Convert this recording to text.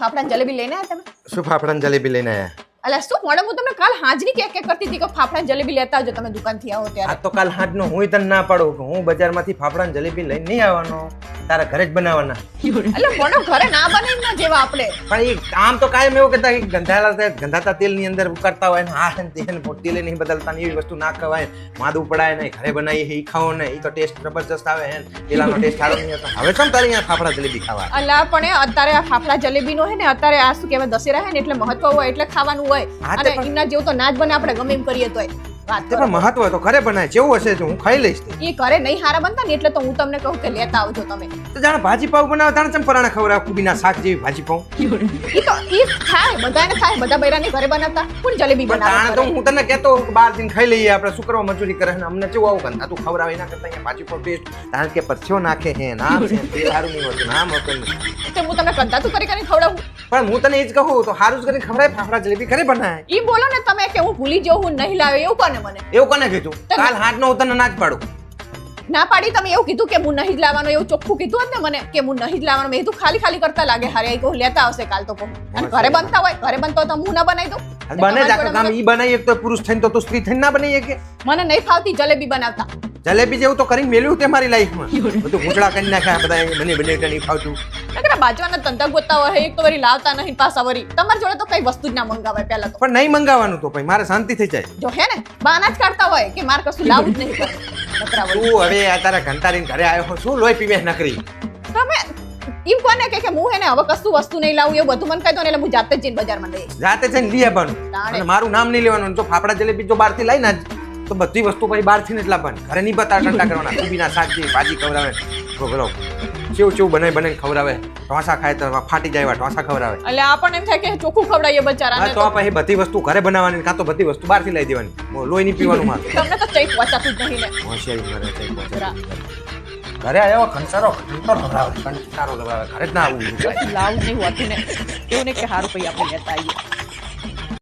ફાફડા જલેબી લઈને આવ્યા તમે? શું ફાફડા જલેબી લઈને આયા? અલા શું મેડમ હું તમને કાલ હાજરી કે કે કરતી હતી કે ફાફડા જલેબી લેતા આવજો તમે દુકાનથી આવો આ ત્યારે તો કાલ હાથનો હું તને ના પાડું કે હું બજારમાંથી ફાફડા જલેબી લઈને નહીં આવવાનો. તારા ઘરે જ બનાવવાના. એટલે કોનો ઘરે ના બને ના જેવા આપણે? પણ એ આમ તો કાયમ એવું કહેતા કે ગંધાયેલા ગંધાતા તેલની અંદર ઉકાળતા હોય ને આ ને તે ને તેલે નહીં બદલતા ને એવી વસ્તુ ના ખવાય. માદું પડાય ને ઘરે બનાવીએ એ ખાઓ ને એ તો ટેસ્ટ જબરજસ્ત આવે હે પેલાનો ટેસ્ટ સારો નહીં હતો હવે કેમ તારી અહીંયા ફાફડા જલેબી ખાવા? અલા પણ અત્યારે આ ફાફડા જલેબી નો હે ને અત્યારે આ શું કહેવાય દશેરા હે ને એટલે મહત્વ હોય એટલે ખાવાનું હોય. અને એમના જેવું તો ના જ બને આપણે ગમે એમ કરીએ તોય. પણ મહત્વ તો ખરે બનાય જેવું હશે તો હું ખાઈ લઈશ તે. એ ઘરે નહીં હારા બનતા ને એટલે તો હું તમને કહું કે લેતા આવજો તમે. તો જાણે ભાજી પાવ બનાવો તાણે ચમ પરાણે ખવડાવે કુબીના શાક જેવી ભાજી પાવ ઈ તો ઈ ખાય બધાને ખાય બધા બૈરાને ઘરે બનાવતા. કોણ જલેબી પણ તાણે તો હું તને કહેતો બહાર જઈને ખાઈ લઈએ આપણે શું મજૂરી કરે ને? અમને કેવું આવું ગંધા તું ખવડાવે એના કરતા અહીંયા ભાજી પાવ ટેસ્ટ કારણ કે પરછો નાખે હે નામ છે તે સારું નહીં હોતું નામ હોતું નહીં. હું તમને કંટાતું કરી કરીને ખવડાવું? પણ હું તને એ જ કહું તો હારું જ કરીને ખવડાય ફાફડા જલેબી ખરી બનાય. ઈ બોલો ને તમે કે હું ભૂલી જાઉં હું નહીં લાવે એવું કોને મને? એવું કોને કીધું? કાલ હાથ નો હું તને ના જ પાડું. ના પાડી તમે એવું કીધું કે હું નહીં જ લાવવાનું એવું ચોખ્ખું કીધું હોત ને મને કે હું નહીં જ લાવવાનું. મેં કીધું ખાલી ખાલી કરતા લાગે હારે આઈ કહું લેતા આવશે કાલ તો કહું અને ઘરે બનતા હોય ઘરે બનતા હોય તો હું ના બનાવી દઉં? બને જ કામ ઈ બનાવી એક તો પુરુષ થઈને તો તું સ્ત્રી થઈને ના બની કે મને નહીં ફાવતી જલેબી બનાવતા. જલેબી જેવું તો કરીને મેલ્યું તે મારી લાઈફમાં બધું ઘૂંટડા કરી નાખ્યા બધા બને બને નહીં ફાવતું નકરા બાજવાના ધંધા ગોતતા હોય એક તો વરી લાવતા નહીં પાસા વળી. તમારી જોડે તો કઈ વસ્તુ જ ના મંગાવાય પહેલા તો. પણ નહીં મંગાવવાનું તો ભાઈ મારે શાંતિ થઈ જાય. જો હે ને બાના જ કાઢતા હોય કે મારે કશું લાવવું જ નહીં તું હવે આ તારા ઘંટારીને ઘરે આવ્યો શું લોહી પીવે નકરી? તમે એમ કોને કે કે હું હે ને હવે કશું વસ્તુ નહીં લાવું એવું બધું મને કહી દો ને એટલે હું જાતે જ જઈને બજારમાં લઈ જાતે જઈને લઈ આવવાનું. અને મારું નામ નહીં લેવાનું જો ફાફડા જલેબી જો બહારથી લઈને ને તો બધી વસ્તુ પછી બહારથી જ લાવવાની. ઘરે નહીં બતા ટંટા કરવાના. કુબીના શાક ભાજી ખવડાવે છોકરો કેવું કેવું બનાવી બનાવી ખવડાવે. ઢોસા ખાય તો ફાટી જાય એવા ઢોસા ખવડાવે. એટલે આપણને એમ થાય કે ચોખ્ખું ખવડાવીએ બચારાને તો આ પછી બધી વસ્તુ ઘરે બનાવવાની કાં તો બધી વસ્તુ બહારથી લઈ દેવાની. લોહી નહીં પીવાનું મારે. તમને તો ચઈ પહોંચાતું જ નહીં ને. હોશિયારી ઘરે છે પહોંચે. ઘરે આવ્યો ખંસારો ખંસારો લગાવે ખંસારો લગાવે. ઘરે જ ના આવું લાવું નહીં હોતું ને. એવું ને કે સારું પછી આપણે લેતા આવીએ.